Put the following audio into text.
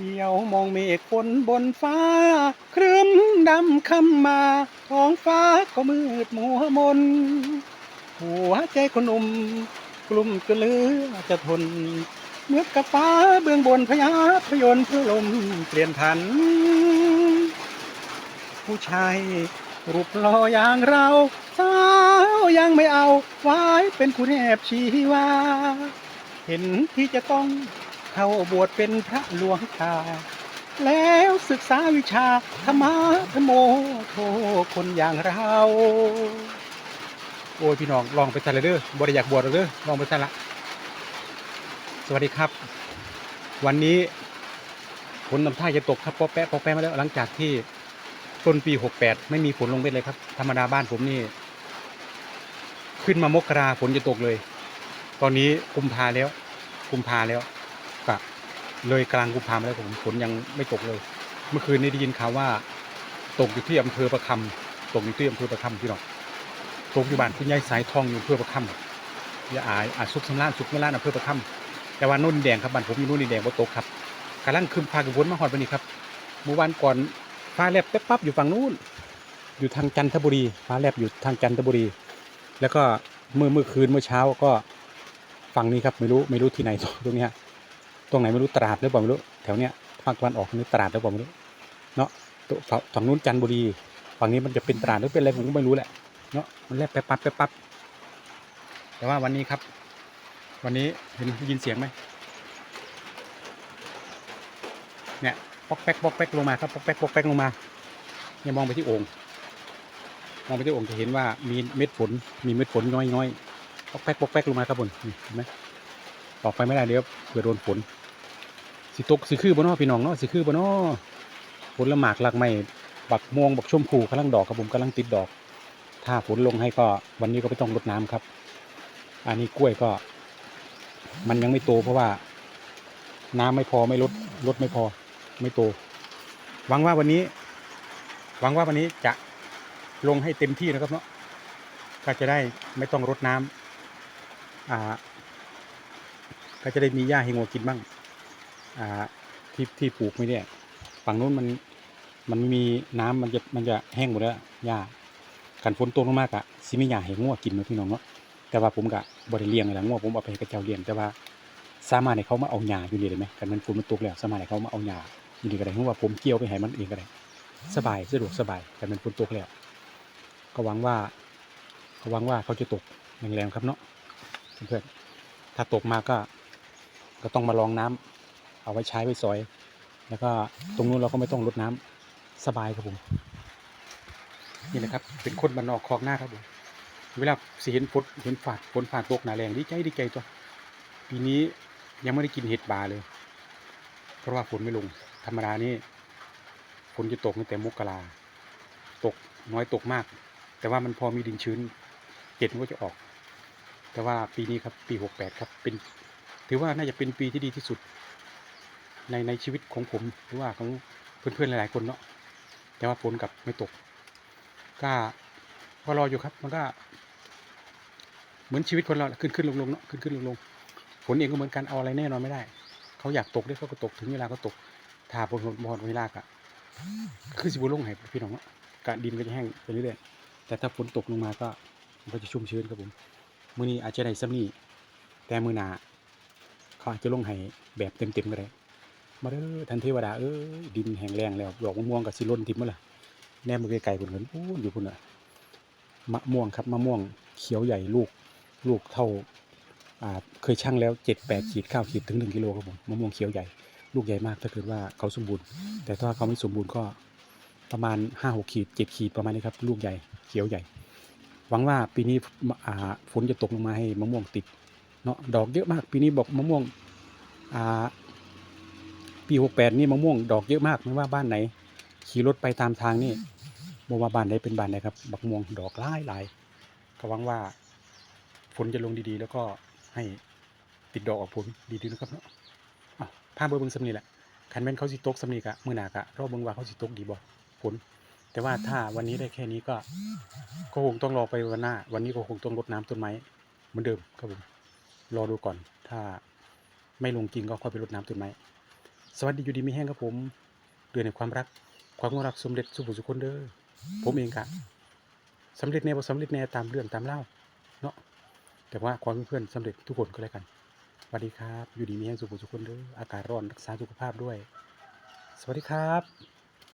เดียวมองเมฆฝนบนฟ้า ครึ้มดำคำมาท้องฟ้าก็มืดมัวมน หัวใจคนหนุ่มกลุ่มจนเหลือจะทน เมื่อกับฟ้าเบื้องบนพยาพยนต์เพื่อลมเปลี่ยนผัน ผู้ชายรูปหล่ออย่างเราสาวยังไม่เอาไว้เป็นคุณแอบชีวา เห็นที่จะต้อง เข้าบวชเป็นพระหลวงตาแล้วศึกษาวิชาธรรมะธรรมโมโทคนอย่างเรา โอ้ยพี่น้องลองไปทันเลยเด้อบริอยากบวชเลยเด้อลองไปทันละสวัสดีครับ วันนี้ฝนนำท่าจะตกครับปอแปะปอแปะมาแล้วหลังจากที่ต้นปีหกแปดไม่มีฝนลงเม็ดเลยครับ ธรรมดาบ้านผมนี่ ขึ้นมามกราฝนจะตกเลย ตอนนี้กุมภาแล้วกุมภาแล้ว กะเลยกลางกุมภามาแล้วผมฝนยังไม่ตกเลย เมื่อคืนนี้ได้ยินข่าวว่า ตกอยู่ที่อำเภอประคำตกอยู่ที่อำเภอประคำพี่น้องตกอยู่บ้านคุณยายสายทองอยู่อำเภอประคำอย่าอายอาจสุกสำล้านสุกไม่ล้านอำเภอประคำแต่ว่านุ่นแดงครับบ้านผมมีนุ่นแดงบ่ตกครับกำลังคืมพากันวนมาหอดวันนี้ครับเมื่อวานก่อนฟ้าแลบแป๊บปั๊บอยู่ฝั่งนู้นอยู่ทางจันทบุรีฟ้าแลบอยู่ทางจันทบุรี แล้วก็เมื่อเมื่อคืนเมื่อเช้าก็ฝั่งนี้ครับไม่รู้ไม่รู้ที่ไหนตรงเนี้ย ตรงไหนไม่รู้ตราดหรือเปล่าไม่รู้แถวเนี้ยภาคตะวันออกนี่ตราดหรือเปล่าไม่รู้เนาะตัวฝั่งนู้นจันทบุรีฝั่งนี้มันจะเป็นตราดหรือเป็นอะไรผมก็ไม่รู้แหละเนาะมันแลบแป๊บปั๊บแป๊บปั๊บแต่ว่าวันนี้ครับ วันนี้เห็นยินเสียงไหมเนี่ยปอกแป๊กปอกแป๊กลงมาครับปอกแป๊กปอกแป๊กลงมาเนี่ยมองไปที่โอ่งมองไปที่โอ่งจะเห็นว่ามีเม็ดฝนมีเม็ดฝนน้อยๆปอกแป๊กปอกแป๊กลงมาครับบนเห็นไหมออกไปไม่ได้เดี๋ยวเผื่อโดนฝน สิตกสิคือบนนอพี่น้องเนาะสิคือบนนอฝนละหมากหลักไม้บักม่วงบักชมพูกำลังดอกครับผมกำลังติดดอก ถ้าฝนลงให้ก็วันนี้ก็ไม่ต้องรดน้ำครับ อันนี้กล้วยก็ มันยังไม่โตเพราะว่า น้ำไม่พอไม่ลดลดไม่พอ ไม่โตหวังว่าวันนี้หวังว่าวันนี้จะลงให้เต็มที่นะครับเนาะก็จะได้ไม่ต้องรดน้ำอ่า ก็จะได้มีหญ้าให้งัวกินบ้าง อ่าที่ที่ปลูกไม่เนี่ยฝั่งนู้นมันมันไม่มีน้ำมันจะมันจะแห้งหมดแล้วหญ้ากันฝนตกลงมากอะสิมีหญ้าให้งัวกินเนาพี่น้องเนาะแต่ว่าผมกะบริเลี้ยงอะไรงัวผมเอาไปให้กระเจ้าเลี้ยงแต่ว่าสามารถให้เขามาเอาหญ้าอยู่นี่ได้ไหมกันมันฝนมันตกแล้วสามารถให้เขามาเอาหญ้าอยู่นี่ก็ได้เพราะว่าผมเกี่ยวไปให้มันเองก็ได้สบายสะดวกสบายกันมันฝนตกแล้วก็หวังว่าก็หวังว่าเขาจะตกแรงๆครับเนาะเพื่อนๆถ้าตกมาก็ก็ต้องมาลองน้ำ เอาไว้ใช้ไว้ซอย แล้วก็ตรงนู้นเราก็ไม่ต้องรดน้ำสบายครับผม นี่นะครับ เป็นคนบ้านนอกคลองหน้าครับผมเวลาสิเห็นฝนเห็นฝาดฝนฝาดตกหนาแรงดีใจดีใจตัวปีนี้ยังไม่ได้กินเห็ดบาเลย เพราะว่าฝนไม่ลง ธรรมดานี่ฝนจะตกตั้งแต่มกราตกน้อยตกมาก แต่ว่ามันพอมีดินชื้นเห็ดมันก็จะออก แต่ว่าปีนี้ครับปีหกแปดครับเป็น ถือว่าน่าจะเป็นปีที่ดีที่สุด ในในชีวิตของผมหรือว่าของเพื่อนๆหลายๆคนเนาะแต่ว่าฝนกับไม่ตก ก็ก็รออยู่ครับ มันก็เหมือนชีวิตคนเราขึ้นขึ้นลงลงเนาะขึ้นขึ้นลงลงฝนเองก็เหมือนกันเอาอะไรแน่นอนไม่ได้ เขาอยากตกด้วยเขาก็ตกถึงเวลาก็ตกถ้าฝนบอลเวลากะคือสิบุลงให้พี่น้องเนาะกะดินก็จะแห้งไปเรื่อยๆแต่ถ้าฝนตกลงมาก็มันก็จะชุ่มชื้นครับผมมื้อนี้อาจจะได้ซ้ำนี่แต่มื้อหน้าเขาอาจจะลงให้แบบเต็มๆก็ได้ มาเด้อทันเทวดาเอ้ยดินแห้งแรงแล้วดอกมะม่วงกับสิล้นทิ่มมาละแนมมือไกลๆพุ่นเห็นพูนอยู่พุ่นน่ะมะม่วงครับมะม่วงเขียวใหญ่ลูกลูกเท่าอ่าเคยชั่งแล้วเจ็ดแปดขีดเก้าวขีดถึงหนึ่งกิโลครับผมมะม่วงเขียวใหญ่ ลูกใหญ่มากถ้าเกิดว่าเขาสมบูรณ์ แต่ถ้าเขาไม่สมบูรณ์ก็ประมาณห้าหกขีดเจ็ดขีดประมาณนี้ครับ ลูกใหญ่เขียวใหญ่ หวังว่าปีนี้อ่าฝนจะตกลงมาให้มะม่วงติดเนาะดอกเยอะมาก ปีนี้บอกมะม่วงอ่า ปีหกแปดนี่มะม่วงดอกเยอะมากไม่ว่าบ้านไหน ขี่รถไปตามทางนี่บอกว่าบ้านไหนเป็นบ้านไหนครับบักม่วงดอกหลายหลายก็หวังว่าฝนจะลงดีๆ แล้วก็ให้ติดดอกออกผลดีๆนะครับเนาะอะภาพเบอร์เบิ้งสำนีแหละคันแม่นเขาสิตกสำนีกะมือหนากะรอบเบิ้งว่าเขาสิตกดีบ่ฝนแต่ว่าถ้าวันนี้ได้แค่นี้ก็ก็คงต้องรอไปวันหน้า วันนี้ก็คงต้องรดน้ำต้นไม้เหมือนเดิมครับผมรอดูก่อน ถ้าไม่ลงจริงก็ค่อยไปรดน้ำต้นไม้ สวัสดีอยู่ดีมีแห้งครับผม เดือนแห่งความรัก ความรักสมเด็จสุภุสุคนเด้อผมเองกะสำเร็จแน่บ่สำเร็จแน่ตามเรื่องตามเล่าเนาะแต่ว่าความเพื่อนสำเร็จทุกคนก็แล้วกันสวัสดีครับ อยู่ดีมีแห้งสุขสุคนเด้ออากาศร้อนรักษาสุขภาพด้วย สวัสดีครับ